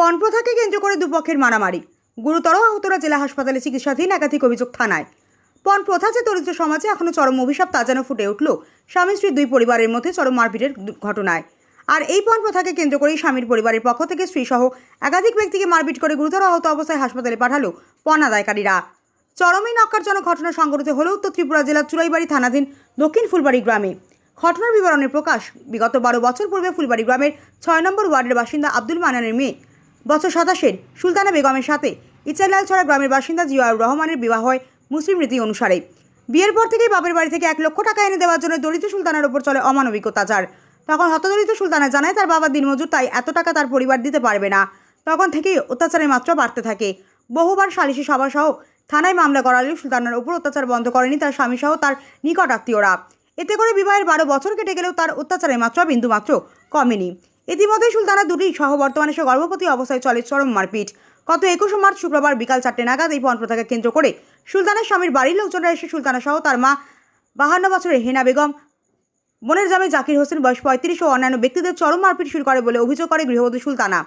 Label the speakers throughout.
Speaker 1: পণপ্রথাকে কেন্দ্র করে দুপক্ষের মারামারি। গুরুতর আহতরা জেলা হাসপাতালে চিকিৎসাধীন একাধিক অভিযোগ থানায়। পণ প্রথা যে দরিদ্র সমাজে এখনও চরম অভিশাপ তা যেন ফুটে উঠল, স্বামী স্ত্রী দুই পরিবারের মধ্যে চরম মারপিটের ঘটনায়। আর এই পণ প্রথাকে কেন্দ্র করেই স্বামীর পরিবারের পক্ষ থেকে স্ত্রীসহ একাধিক ব্যক্তিকে মারপিট করে গুরুতর আহত অবস্থায় হাসপাতালে পাঠালো পণ আদায়কারীরা। চরমই নক্কারজনক ঘটনা সংঘটিত হল উত্তর ত্রিপুরা জেলার চুরাইবাড়ি থানাধীন দক্ষিণ ফুলবাড়ি গ্রামে। ঘটনার বিবরণের প্রকাশ, বিগত বারো বছর পূর্বে ফুলবাড়ি গ্রামের ছয় নম্বর ওয়ার্ডের বাসিন্দা আব্দুল মানানের মেয়ে বছর সাতাশের সুলতানা বেগমের সাথে ইচালাল ছড়া গ্রামের বাসিন্দা জিয়াউর রহমানের বিবাহ হয় মুসলিম রীতি অনুসারে। বিয়ের পর থেকেই বাপের বাড়ি থেকে এক লক্ষ টাকা এনে দেওয়ার জন্য দরিদ্র সুলতানার ওপর চলে অমানবিক অত্যাচার। তখন হতদরিদ্র সুলতানা জানায়, তার বাবা দিনমজুর, তাই এত টাকা তার পরিবার দিতে পারবে না। তখন থেকেই অত্যাচারের মাত্রা বাড়তে থাকে। বহুবার সালিশি সভা সহ থানায় মামলা করালেও সুলতানার উপর অত্যাচার বন্ধ করেনি তার স্বামী সহ তার নিকট আত্মীয়রা। এতে করে বিবাহের বারো বছর কেটে গেলেও তার অত্যাচারের মাত্রা বিন্দুমাত্র কমেনি। ইতিমধ্যে সুলতানা দুটি সহ বর্তমানে সে গর্ভবতী অবস্থায় চলে চরম মারপিট। গত একুশে মার্চ শুক্রবার বিকাল চারটে নাগাদ এই পণপ্রথাকে কেন্দ্র করে সুলতানের স্বামীর বাড়ির লোকজনরা এসে সুলতানা সহ তার মা, বাহান্ন বছরের হেনা বেগম, বোনের জামে জাকির হোসেন, বয়স পঁয়ত্রিশ, ও অন্যান্য ব্যক্তিদের চরম মারপিট শুরু করে বলে অভিযোগ করে গৃহবধূ সুলতানা।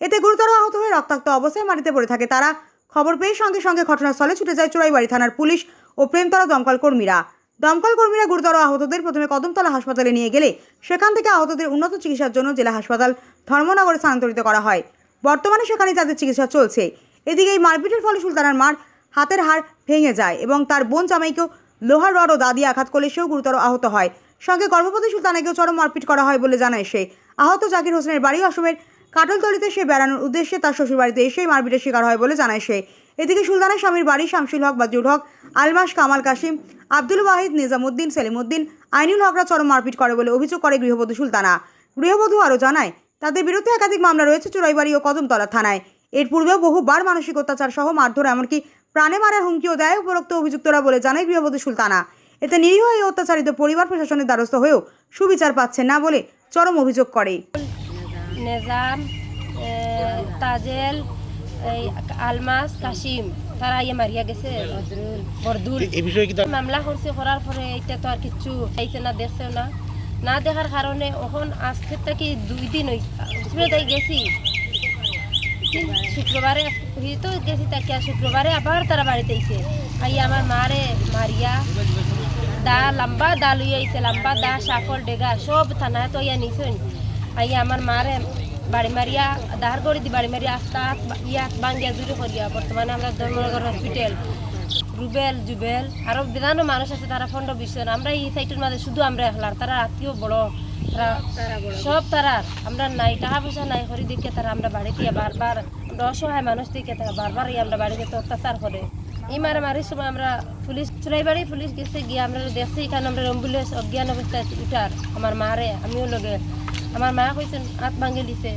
Speaker 1: এতে গুরুতর আহত হয়ে রক্তাক্ত অবস্থায় মাটিতে পড়ে থাকে তারা। খবর পেয়ে সঙ্গে সঙ্গে ঘটনাস্থলে ছুটে যায় চোরাইবাড়ি থানার পুলিশ ও প্রেমতলা দমকল কর্মীরা। দমকল কর্মীরা গুরুতর আহতদের প্রথমে কদমতলা হাসপাতালে নিয়ে গেলে, সেখান থেকে আহতদের উন্নত চিকিৎসার জন্য জেলা হাসপাতাল ধর্মনগরে স্থানান্তরিত করা হয়। বর্তমানে সেখানে তাদের চিকিৎসা চলছে। এদিকে এই মারপিটের ফলে সুলতানার মার হাতের হাড় ভেঙে যায় এবং তার বোন জামাইকেও লোহার রড ও দাদি আঘাত করলে সেও গুরুতর আহত হয়। সঙ্গে গর্ভবতী সুলতানাকেও চরম মারপিট করা হয় বলে জানায় সে। আহত জাকির হোসেনের বাড়ি অসমের কাটলতলিতে সে বেড়ানোর উদ্দেশ্যে তার শ্বশুরবাড়িতে এসেই মারপিটের শিকার হয় বলে জানায় সে। এদিকে সুলতানের স্বামীর বাড়ি শামসুল হক বাজুল হক আলমাস কামাল কাশিম আব্দুল ওয়াহিদ নিজামুদ্দিন সেলিমুদ্দিন, আইনুল হকরা চরম মারপিট করে বলে অভিযোগ করে গৃহবধূ সুলতানা। গৃহবধূ আরও জানায়, তাদের বিরুদ্ধে একাধিক মামলা রয়েছে চুরাইবাড়ি ও কদমতলা থানায়। এর পূর্বেও বহুবার মানসিক অত্যাচার সহ মারধর, এমনকি প্রাণে মারার হুমকিও দেয় উপরোক্ত অভিযুক্তরা বলে জানায় গৃহবধূ সুলতানা। এতে নিরীহ এই অত্যাচারিত পরিবার প্রশাসনের দ্বারস্থ হয়েও সুবিচার পাচ্ছে না বলে চরম অভিযোগ করে।
Speaker 2: নেজাম তাজেল এই আলমাস কাশিম তারা ইয়ে মারিয়া গেছে বরদুল
Speaker 3: এই বিষয়ে কি
Speaker 2: মামলা করছে করার পরে এটা তো আর কিচ্ছু খাইছে না দেখছে না। না দেখার কারণে এখন আজকে থেকে দুই দিন তাই গেছি। শুক্রবারে তো গেছি তাকে আর শুক্রবারে আবার তারা বাড়িতে আইছে? আই আমার মারে মারিয়া। দা লম্বা দা লুই আইছে লম্বা দা সাফল ডেগা সব থানা তো ইয়া নিছেন। আই আমার মারে বাড়ি মারিয়া, দাহার করে দি বাড়ি মারিয়া আস্তা ইয়া বাঙ্গিয়া জুড়ে করিয়া বর্তমানে আমরা ধর্মনগর হসপিটাল রুবেল, জুবেল। আরও বিধানো মানুষ আছে, তারা ফন্ড বিশ্ব আমরা এই সাইটের মাঝে শুধু আমরা একলার তারা আত্মীয় বড় সব তারা। আমরা নাই, টাকা পয়সা নাই করি দিকে তারা আমরা বাড়িতে বারবার আমরা অসহায় মানুষ দিকে তারা বারবার এই আমরা বাড়িতে তো অত্যাচার করে। এই মারামারির সময় আমরা পুলিশ চুরাইবাড়ি পুলিশ গেছে গিয়ে আমরা দেখছি, এখানে আমরা অ্যাম্বুলেন্স অজ্ঞান অবস্থায় উঠার। আমার মারে, আমিও লগে আমার মা কইছেন হাত ভাঙে দিছে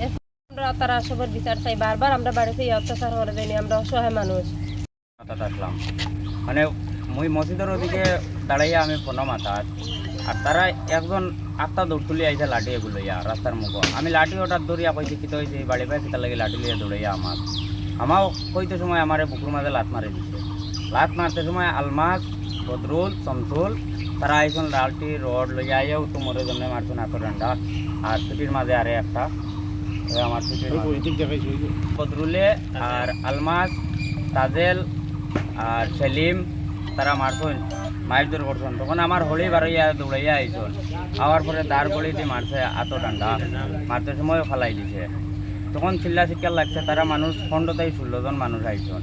Speaker 2: আমরা তারা সবার বিচার চাই। বারবার আমরা বাড়িতে অত্যাচার করে দেয়নি আমরা অসহায় মানুষ।
Speaker 4: আসলাম মানে মুই মসজিদের ওদিকে দাঁড়াইয়া আমি ফোনো মাথাত আর তারা একজন আটটা দৌড় তুলি আইছে লাঠি এগুলো ইয়া রাস্তার মুখ। আমি লাঠি ওটার দৌড়িয়া কইছি কিতো হয়েছে, বাড়ি পাই সেটার লাগে লাঠি লিয়ে দৌড়াইয়া আমার। আমাও কইতে সময় আমারে বুকুর মাঝে লাত মারি দিছে। লাত মারতে সময় আলমাস, বদরুল শমসুল তারা আইসন লালটি রড লইয়া আইয়াও তোমার জন্য মারছেন আতর ডান্ডা আর ছুটির মাঝে আরে একটা। আমার ছুটির। বদরুলে আর আলমাস তাজেল আর সেলিম তারা মারছেন মাইজোর করছেন তখন আমার হলি বাড়াইয়া দৌড়াইয়া আইসন আওয়ার পরে গড়ি দিয়ে মারছে আতো ডান্ডা মারতে সময়ও ফালাই দিছে। তখন চিল্লা চিৎকার লাগছে তারা মানুষ থেকে ষোলো জন মানুষ আইসন